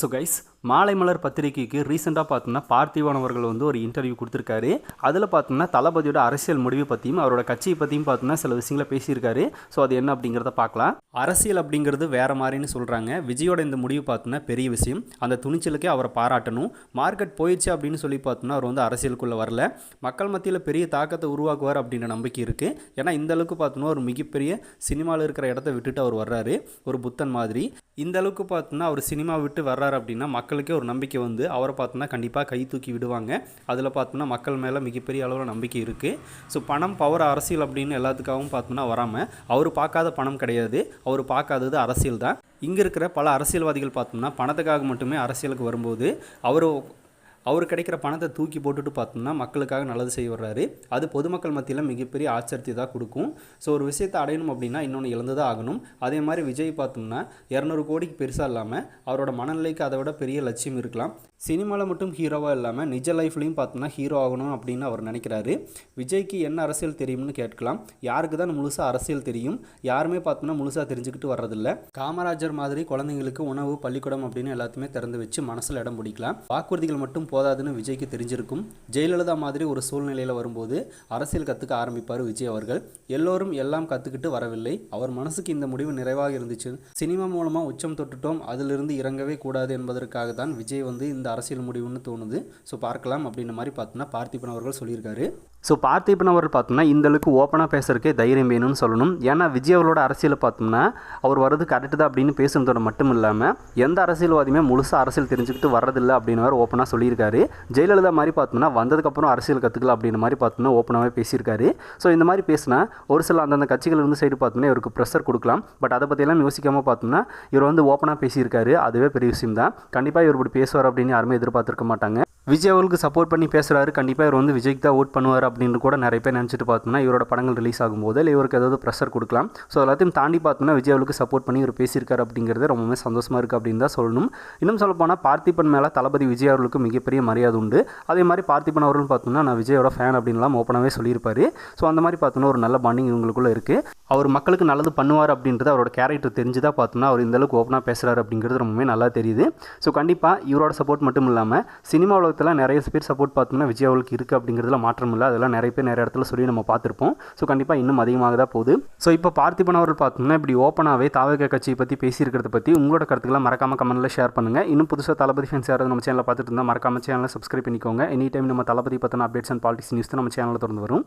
So guys மாலை மலர் பத்திரிகைக்கு ரீசெண்டாக பார்த்தோம்னா பார்த்திபன் அவர்கள் வந்து ஒரு இன்டர்வியூ கொடுத்துருக்காரு. அதில் பார்த்தோம்னா தளபதியோட அரசியல் முடிவு பற்றியும் அவரோட கட்சியை பற்றியும் பார்த்தோம்னா சில விஷயங்களை பேசியிருக்காரு. ஸோ அது என்ன அப்படிங்கிறத பார்க்கலாம். அரசியல் அப்படிங்கிறது வேற மாதிரின்னு சொல்கிறாங்க விஜயோட இந்த முடிவு பார்த்தோம்னா பெரிய விஷயம். அந்த துணிச்சலுக்கே அவரை பாராட்டணும். மார்க்கெட் போயிடுச்சு அப்படின்னு சொல்லி பார்த்தோம்னா அவர் வந்து அரசியலுக்குள்ளே வரல. மக்கள் மத்தியில் பெரிய தாக்கத்தை உருவாக்குவார் அப்படின்ற நம்பிக்கை இருக்குது ஏன்னா இந்த அளவுக்கு பார்த்தோம்னா ஒரு மிகப்பெரிய சினிமாவில் இருக்கிற இடத்த விட்டுட்டு அவர் வர்றாரு. ஒரு புத்தன் மாதிரி. இந்த அளவுக்கு பார்த்தோம்னா அவர் சினிமா விட்டு வர்றாரு அப்படின்னா மக்களுக்கே ஒரு நம்பிக்கை வந்து அவரை பார்த்தோன்னா கண்டிப்பாக கை தூக்கி விடுவாங்க. அதில் பார்த்தோம்னா மக்கள் மேலே மிகப்பெரிய அளவில் நம்பிக்கை இருக்குது ஸோ பணம் பவர் அரசியல் அப்படின்னு எல்லாத்துக்காகவும் பார்த்தோம்னா வராமல் அவர் பார்க்காத பணம் கிடையாது. அவர் பார்க்காதது அரசியல் தான். இங்கே இருக்கிற பல அரசியல்வாதிகள் பார்த்தோம்னா பணத்துக்காக மட்டுமே அரசியலுக்கு வரும்போது அவர் அவர் கிடைக்கிற பணத்தை தூக்கி போட்டுட்டு பார்த்தோம்னா மக்களுக்காக நல்லது செய்ய வர்றாரு. அது பொதுமக்கள் மத்தியில் மிகப்பெரிய ஆச்சரியத்தை தான் கொடுக்கும். ஸோ ஒரு விஷயத்தை அடையணும் அப்படின்னா இன்னொன்று இழந்து தான் ஆகணும். அதே மாதிரி விஜய் பார்த்தோம்னா இரநூறு கோடிக்கு பெருசாக இல்லாமல் அவரோட மனநிலைக்கு அதை விட பெரிய லட்சியம் இருக்கலாம். சினிமாவில் மட்டும் ஹீரோவாக இல்லாமல் நிஜ லைஃப்லையும் பார்த்தோம்னா ஹீரோ ஆகணும் அப்படின்னு அவர் நினைக்கிறாரு. விஜய்க்கு என்ன அரசியல் தெரியும்னு கேட்கலாம். யாருக்கு தான் முழுசாக அரசியல் தெரியும்? யாருமே பார்த்தோம்னா முழுசாக தெரிஞ்சுக்கிட்டு வர்றதில்ல. காமராஜர் மாதிரி குழந்தைங்களுக்கு உணவு பள்ளிக்கூடம் அப்படின்னு எல்லாத்தையுமே திறந்து வச்சு மனசில் இடம் பிடிக்கலாம். வாக்குறுதிகள் மட்டும் போதாதுன்னு விஜய்க்கு தெரிஞ்சிருக்கும். ஜெயலலிதா மாதிரி ஒரு சூழ்நிலையில் வரும்போது அரசியல் கற்றுக்க ஆரம்பிப்பார் விஜய் அவர்கள். எல்லோரும் எல்லாம் கற்றுக்கிட்டு வரவில்லை. அவர் மனசுக்கு இந்த முடிவு நிறைவாக இருந்துச்சு. சினிமா மூலமாக உச்சம் தொட்டுட்டோம். அதிலிருந்து இறங்கவே கூடாது என்பதற்காக தான் விஜய் வந்து இந்த அரசியல் முடிவுன்னு தோணுது. ஸோ பார்க்கலாம் அப்படின்ற மாதிரி பார்த்தோன்னா பார்த்திபன் அவர்கள் சொல்லியிருக்காரு. ஸோ பார்த்திபன் அவர்கள் பார்த்தோம்னா இந்த அளவுக்கு ஓப்பனாக பேசுறதுக்கே தைரியம் வேணும்னு சொல்லணும். ஏன்னா விஜய் அவர்களோட அரசியலை பார்த்தோம்னா அவர் வர்றது கரெக்டு தான் அப்படின்னு பேசுனதோட மட்டும் இல்லாமல் எந்த அரசியல்வாதியுமே முழுசாக அரசியல் தெரிஞ்சுக்கிட்டு வர்றதில்லை அப்படின்னு ஓப்பனாக சொல்லியிருக்காரு. ஜெயலலிதா மாதிரி பார்த்தோம்னா வந்ததுக்கப்புறம் அரசியல் கற்றுக்கலாம் அப்படின்ற மாதிரி பார்த்தோம்னா ஓப்பனாகவே பேசியிருக்காரு. ஸோ இந்த மாதிரி பேசினா ஒரு சில அந்தந்த கட்சிகள் இருந்து சைடு பார்த்தோம்னா இவருக்கு ப்ரெஷர் கொடுக்கலாம். பட் அதை பற்றியெல்லாம் யோசிக்காமல் பார்த்தோம்னா இவர் வந்து ஓப்பனாக பேசியிருக்காரு. அதுவே பெரிய விஷயம் தான். கண்டிப்பாக இவர் இப்படி பேசுவார் அப்படின்னு யாருமே எதிர்பார்த்துருக்க மாட்டாங்க. விஜய் அவர்களுக்கு சப்போர்ட் பண்ணி பேசுகிறாரு கண்டிப்பாக இவர் வந்து விஜய்க்கு தான் ஓட் பண்ணுவார் அப்படின்னு கூட நிறைய பேர் நினச்சிட்டு பார்த்தோம்னா இவரோட படங்கள் ரிலீஸ் ஆகும்போது இல்லை இவருக்கு ஏதாவது ப்ரெஷர் கொடுக்கலாம். ஸோ எல்லாத்தையும் தாண்டி பார்த்தோம்னா விஜய் அவர்களுக்கு சப்போர்ட் பண்ணி இவர் பேசியிருக்காரு அப்படிங்கிறது ரொம்பவே சந்தோஷமாக இருக்குது அப்படின்னு தான் சொல்லணும். இன்னும் சொல்லப்போனால் பார்த்திபன் மேலே தளபதி விஜய் அவர்களுக்கு மிகப்பெரிய மரியாதை உண்டு. அதே மாதிரி பார்த்திபன் அவர்கள் பார்த்தோம்னா நான் விஜயோட ஃபேன் அப்படின்லாம் ஓப்பனாகவே சொல்லியிருப்பாரு. ஸோ அந்த மாதிரி பார்த்தோம்னா ஒரு நல்ல பாண்டிங் இவங்களுக்குள்ள இருக்குது அவர் மக்களுக்கு நல்லது பண்ணுவார் அப்படின்றது அவரோட கேரக்டர் தெரிஞ்சு தான் பார்த்தோம்னா அவர் இந்தளவுக்கு ஓப்பனாக பேசுகிறார் அப்படிங்கிறது ரொம்பவே நல்லா தெரியுது. ஸோ கண்டிப்பாக இவரோட சப்போர்ட் மட்டும் இல்லாமல் சினிமா உலகத்தில் நிறைய பேர் சப்போர்ட் பார்த்தோம்னா விஜய் அவளுக்கு இருக்குது அப்படிங்கிறதுல மாற்றம் இல்லை. அதெல்லாம் நிறைய பேர் நிறைய இடத்துல சொல்லி நம்ம பார்த்துருப்போம். ஸோ கண்டிப்பாக இன்னும் அதிகமாக தான் போகுது. ஸோ இப்போ பார்த்திபன் அவர்கள் பார்த்தோம்னா இப்படி ஓப்பனாகவே தாவக கட்சியை பற்றி பேசியிருக்கிறத பற்றி உங்களோட கருத்துக்களை மறக்காம கமெண்ட்டில் ஷேர் பண்ணுங்கள் இன்னும் புதுசாக தளபதி ஃபேன்ஸ் யாராவது நம்ம சேனலில் பார்த்துட்டு இருந்தால் மறக்காம சேனலை சப்ஸ்கிரைப் பண்ணிக்கோங்க. எனி டைம் நம்ம தளபதி பற்றின அப்டேட்ஸ் அண்ட் பாலிட்டிக்ஸ் நியூஸ் தான் நம்ம சேனலில் தொடர்ந்து வரும்.